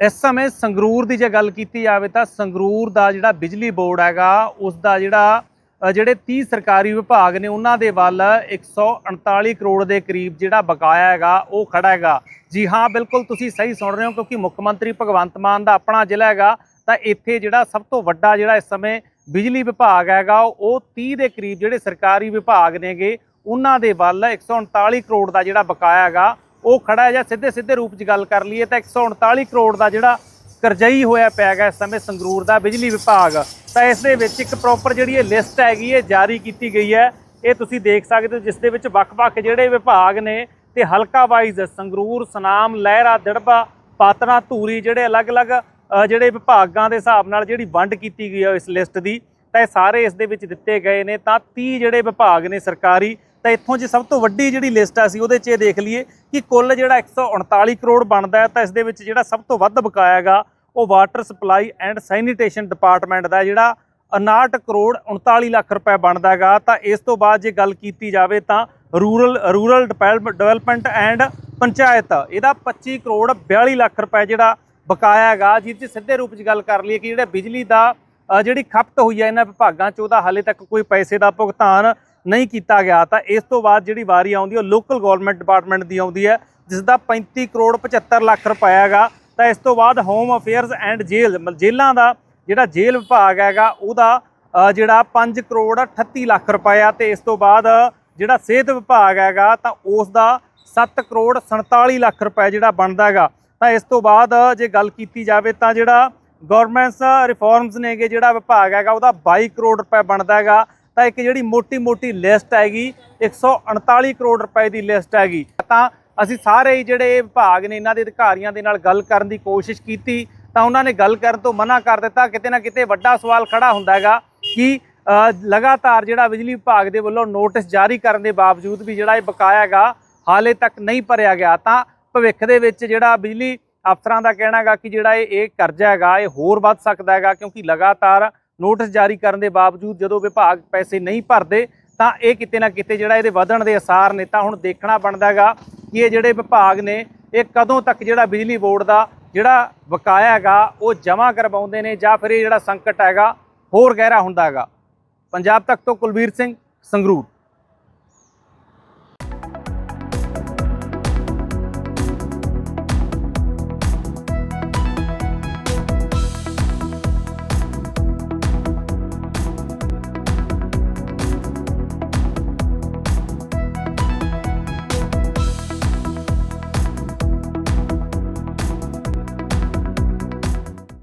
ਇਸ ਸਮੇਂ ਸੰਗਰੂਰ ਦੀ ਜੇ ਗੱਲ ਕੀਤੀ ਜਾਵੇ ਤਾਂ ਸੰਗਰੂਰ ਦਾ ਜਿਹੜਾ ਬਿਜਲੀ ਬੋਰਡ ਹੈਗਾ, ਉਸ ਦਾ ਜਿਹੜਾ ਜਿਹੜੇ 30 ਸਰਕਾਰੀ ਵਿਭਾਗ ਨੇ, ਉਹਨਾਂ ਦੇ ਵੱਲ 139 ਕਰੋੜ ਦੇ ਕਰੀਬ ਜਿਹੜਾ ਬਕਾਇਆ ਹੈਗਾ, ਉਹ ਖੜਾ ਹੈਗਾ। ਜੀ ਹਾਂ, ਬਿਲਕੁਲ ਤੁਸੀਂ ਸਹੀ ਸੁਣ ਰਹੇ ਹੋ, ਕਿਉਂਕਿ ਮੁੱਖ ਮੰਤਰੀ ਭਗਵੰਤ ਮਾਨ ਦਾ ਆਪਣਾ ਜ਼ਿਲ੍ਹਾ ਹੈਗਾ, ਤਾਂ ਇੱਥੇ ਜਿਹੜਾ ਸਭ ਤੋਂ ਵੱਡਾ ਜਿਹੜਾ ਇਸ ਸਮੇਂ ਬਿਜਲੀ ਵਿਭਾਗ ਹੈਗਾ, ਉਹ 30 ਦੇ ਕਰੀਬ ਜਿਹੜੇ ਸਰਕਾਰੀ ਵਿਭਾਗ ਨੇਗੇ, ਉਹਨਾਂ ਦੇ ਵੱਲ 139 ਕਰੋੜ ਦਾ ਜਿਹੜਾ ਬਕਾਇਆ ਹੈਗਾ ਉਹ ਖੜਾ ਹੈ ਜਾਂ ਸਿੱਧੇ ਸਿੱਧੇ ਰੂਪ 'ਚ ਗੱਲ ਕਰ ਲਈਏ ਤਾਂ 139 ਕਰੋੜ ਦਾ ਜਿਹੜਾ ਕਰਜ਼ਈ ਹੋਇਆ ਪਿਆ ਹੈਗਾ ਇਸ ਸਮੇਂ ਸੰਗਰੂਰ ਦਾ ਬਿਜਲੀ ਵਿਭਾਗ। ਤਾਂ ਇਸ ਦੇ ਵਿੱਚ ਇੱਕ ਪ੍ਰੋਪਰ ਜਿਹੜੀ ਇਹ ਲਿਸਟ ਹੈਗੀ ਇਹ ਜਾਰੀ ਕੀਤੀ ਗਈ ਹੈ। ਇਹ ਤੁਸੀਂ ਦੇਖ ਸਕਦੇ ਹੋ ਜਿਸ ਦੇ ਵਿੱਚ ਵੱਖ-ਵੱਖ ਜਿਹੜੇ ਵਿਭਾਗ ਨੇ ਤੇ ਹਲਕਾ ਵਾਈਜ਼ ਸੰਗਰੂਰ, ਸਨਾਮ, ਲਹਿਰਾ, ਦੜਬਾ ਪਾਤਨਾ ਧੂਰੀ ਜਿਹੜੇ ਅਲੱਗ-ਅਲੱਗ ਜਿਹੜੇ ਵਿਭਾਗਾਂ ਦੇ ਹਿਸਾਬ ਨਾਲ ਜਿਹੜੀ ਵੰਡ ਕੀਤੀ ਗਈ ਹੈ ਇਸ ਲਿਸਟ ਦੀ। ਤਾਂ ਇਹ ਸਾਰੇ ਇਸ ਦੇ ਵਿੱਚ ਦਿੱਤੇ ਗਏ ਨੇ। ਤਾਂ 30 ਜਿਹੜੇ ਵਿਭਾਗ ਨੇ ਸਰਕਾਰੀ ਤਾਂ ਇੱਥੋਂ ਜੇ ਸਭ ਤੋਂ ਵੱਡੀ ਜਿਹੜੀ ਲਿਸਟ ਆ ਸੀ ਉਹਦੇ 'ਚ ਇਹ ਦੇਖ ਲਈਏ ਕਿ ਕੁੱਲ ਜਿਹੜਾ 139 ਕਰੋੜ ਬਣਦਾ ਹੈ, ਤਾਂ ਇਸ ਦੇ ਵਿੱਚ ਜਿਹੜਾ ਸਭ ਤੋਂ ਵੱਧ ਬਕਾਇਆ ਹੈਗਾ ਉਹ water supply and sanitation department ਦਾ ਜਿਹੜਾ 59 ਕਰੋੜ 39 ਲੱਖ ਰੁਪਏ ਬਣਦਾ ਹੈਗਾ। ਤਾਂ ਇਸ ਤੋਂ ਬਾਅਦ ਜੇ ਗੱਲ ਕੀਤੀ ਜਾਵੇ ਤਾਂ rural rural development and panchayat, ਇਹਦਾ 25 ਕਰੋੜ 42 ਲੱਖ ਰੁਪਏ ਜਿਹੜਾ ਬਕਾਇਆ ਹੈਗਾ। ਜਿਸ ਸਿੱਧੇ ਰੂਪ 'ਚ ਗੱਲ ਕਰ ਲਈਏ ਕਿ ਜਿਹੜਾ ਬਿਜਲੀ ਦਾ ਜਿਹੜੀ ਖਪਤ ਹੋਈ ਹੈ ਇਹਨਾਂ ਵਿਭਾਗਾਂ 'ਚ, ਉਹਦਾ ਹਾਲੇ ਤੱਕ ਕੋਈ ਪੈਸੇ ਦਾ ਭੁਗਤਾਨ ਨਹੀਂ ਕੀਤਾ ਗਿਆ, ਤਾਂ ਇਸ ਤੋਂ ਬਾਅਦ ਜਿਹੜੀ ਵਾਰੀ ਆਉਂਦੀ ਹੈ, ਉਹ ਲੋਕਲ ਗਵਰਨਮੈਂਟ ਡਿਪਾਰਟਮੈਂਟ ਦੀ ਆਉਂਦੀ ਹੈ ਜਿਸ ਦਾ 35 ਕਰੋੜ 75 ਲੱਖ ਰੁਪਏ ਹੈਗਾ। ਤਾਂ ਇਸ ਤੋਂ ਬਾਅਦ ਹੋਮ ਅਫੇਅਰਸ ਐਂਡ ਜੇਲ੍ਹ ਮਤਲਬ ਜੇਲ੍ਹਾਂ ਦਾ ਜਿਹੜਾ ਜੇਲ੍ਹ ਵਿਭਾਗ ਹੈਗਾ, ਉਹਦਾ ਜਿਹੜਾ 5 ਕਰੋੜ 38 ਲੱਖ ਰੁਪਏ ਆ ਤੇ ਇਸ ਤੋਂ ਬਾਅਦ ਜਿਹੜਾ ਸਿਹਤ ਵਿਭਾਗ ਹੈਗਾ, ਤਾਂ ਉਸ ਦਾ 7 ਕਰੋੜ 47 ਲੱਖ ਰੁਪਏ ਜਿਹੜਾ ਬਣਦਾ ਹੈਗਾ। ਤਾਂ ਇਸ ਤੋਂ ਬਾਅਦ ਜੇ ਗੱਲ ਕੀਤੀ ਜਾਵੇ, ਤਾਂ ਜਿਹੜਾ ਗਵਰਨਮੈਂਟਸ ਰਿਫਾਰਮਸ ਨੇਗੇ, ਜਿਹੜਾ ਵਿਭਾਗ ਹੈਗਾ, ਉਹਦਾ 22 ਕਰੋੜ ਰੁਪਏ ਬਣਦਾ ਹੈਗਾ। ਤਾਂ ਇੱਕ ਜਿਹੜੀ ਮੋਟੀ-ਮੋਟੀ ਲਿਸਟ ਹੈਗੀ 139 ਕਰੋੜ ਰੁਪਏ ਦੀ ਲਿਸਟ ਹੈਗੀ। ਤਾਂ ਅਸੀਂ ਸਾਰੇ ਹੀ ਜਿਹੜੇ ਇਹ ਵਿਭਾਗ ਨੇ, ਇਹਨਾਂ ਦੇ ਅਧਿਕਾਰੀਆਂ ਦੇ ਨਾਲ ਗੱਲ ਕਰਨ ਦੀ ਕੋਸ਼ਿਸ਼ ਕੀਤੀ। ਤਾਂ ਉਹਨਾਂ ਨੇ ਗੱਲ ਕਰਨ ਤੋਂ ਮਨਾ ਕਰ ਦਿੱਤਾ। ਕਿਤੇ ਨਾ ਕਿਤੇ ਵੱਡਾ ਸਵਾਲ ਖੜਾ ਹੁੰਦਾ ਹੈਗਾ ਕਿ ਲਗਾਤਾਰ ਜਿਹੜਾ ਬਿਜਲੀ ਵਿਭਾਗ ਦੇ ਵੱਲੋਂ ਨੋਟਿਸ ਜਾਰੀ ਕਰਨ ਦੇ ਬਾਵਜੂਦ ਵੀ ਜਿਹੜਾ ਇਹ ਬਕਾਇਆ ਹੈਗਾ, ਹਾਲੇ ਤੱਕ ਨਹੀਂ ਭਰਿਆ ਗਿਆ। ਤਾਂ ਭਵਿੱਖ ਦੇ ਵਿੱਚ ਜਿਹੜਾ ਬਿਜਲੀ ਅਫਸਰਾਂ ਦਾ ਕਹਿਣਾ ਹੈਗਾ ਕਿ ਜਿਹੜਾ ਇਹ ਇਹ ਕਰਜ਼ਾ ਹੈਗਾ, ਇਹ ਹੋਰ ਵੱਧ ਸਕਦਾ ਹੈਗਾ ਕਿਉਂਕਿ ਲਗਾਤਾਰ ਨੋਟਿਸ ਜਾਰੀ ਕਰਨ ਦੇ ਬਾਵਜੂਦ ਜਦੋਂ ਵਿਭਾਗ ਪੈਸੇ ਨਹੀਂ ਭਰਦੇ, ਤਾਂ ਇਹ ਕਿਤੇ ਨਾ ਕਿਤੇ ਜਿਹੜਾ ਇਹਦੇ ਵਧਣ ਦੇ ਅਸਾਰ ਨੇ, ਤਾਂ ਹੁਣ ਦੇਖਣਾ ਬਣਦਾ ਹੈਗਾ ਕਿ ਇਹ ਜਿਹੜੇ ਵਿਭਾਗ ਨੇ, ਇਹ ਕਦੋਂ ਤੱਕ ਜਿਹੜਾ ਬਿਜਲੀ ਬੋਰਡ ਦਾ ਜਿਹੜਾ ਬਕਾਇਆ ਹੈਗਾ, ਉਹ ਜਮ੍ਹਾਂ ਕਰਵਾਉਂਦੇ ਨੇ ਜਾਂ ਫਿਰ ਇਹ ਜਿਹੜਾ ਸੰਕਟ ਹੈਗਾ, ਹੋਰ ਗਹਿਰਾ ਹੁੰਦਾ ਹੈਗਾ। ਪੰਜਾਬ ਤੱਕ ਤੋਂ ਕੁਲਵੀਰ ਸਿੰਘ ਸੰਗਰੂਰ।